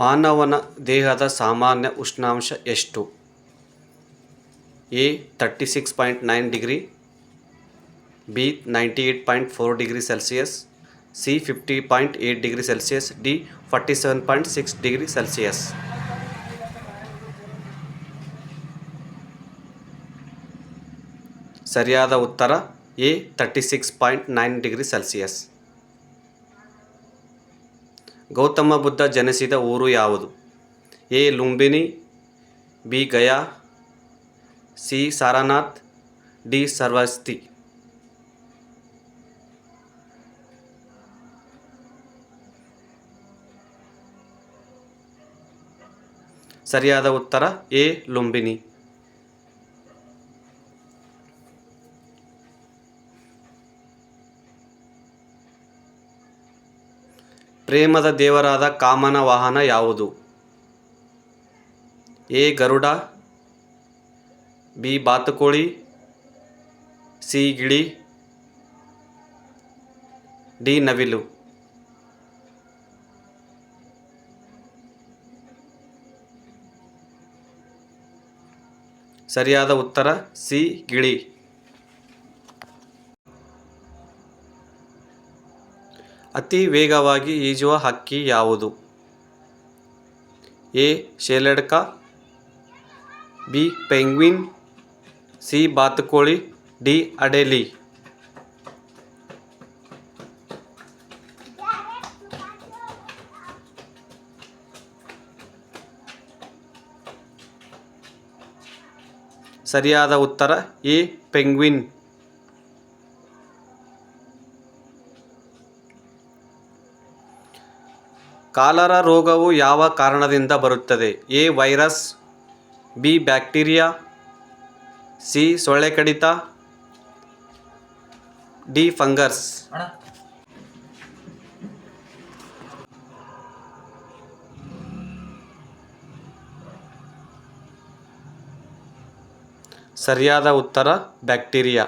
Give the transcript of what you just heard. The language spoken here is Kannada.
ಮಾನವನ ದೇಹದ ಸಾಮಾನ್ಯ ಉಷ್ಣಾಂಶ ಎಷ್ಟು? A thirty six point nine degree, B ninety eight point four degree Celsius C fifty point eight degree Celsius D forty seven point six degree Celsius ಸರಿಯಾದ ಉತ್ತರ, A thirty six point nine degree Celsius Gautama Buddha ಜನಿಸಿದ ಊರು ಯಾವುದು? A. Lumbini, B. Gaya, C. Sarnath, D. Shravasti. ಸರಿಯಾದ ಉತ್ತರ ಎ. ಲುಂಬಿನಿ. ಪ್ರೇಮದ ದೇವರಾದ ಕಾಮನ ವಾಹನ ಯಾವುದು? ಎ. ಗರುಡ, ಬಿ. ಬಾತುಕೋಳಿ, ಸಿ. ಗಿಳಿ, ಡಿ. ನವಿಲು. ಸರಿಯಾದ ಉತ್ತರ ಸಿ. ಗಿಳಿ. ಅತಿ ವೇಗವಾಗಿ ಈಜುವ ಹಕ್ಕಿ ಯಾವುದು? ಎ. ಶೇಲಡ್ಕ, ಬಿ. Penguin, C. ಬಾತುಕೋಳಿ, ಡಿ. ಅಡೆಲಿ. ಸರಿಯಾದ ಉತ್ತರ ಎ. ಪೆಂಗ್ವಿನ್. ಕಾಲರ ರೋಗವು ಯಾವ ಕಾರಣದಿಂದ ಬರುತ್ತದೆ? A virus B bacteria C ಸೊಳ್ಳೆ ಕಡಿತ ಡಿ ಫಂಗಸ್. ಸರಿಯಾದ ಉತ್ತರ ಬ್ಯಾಕ್ಟೀರಿಯಾ.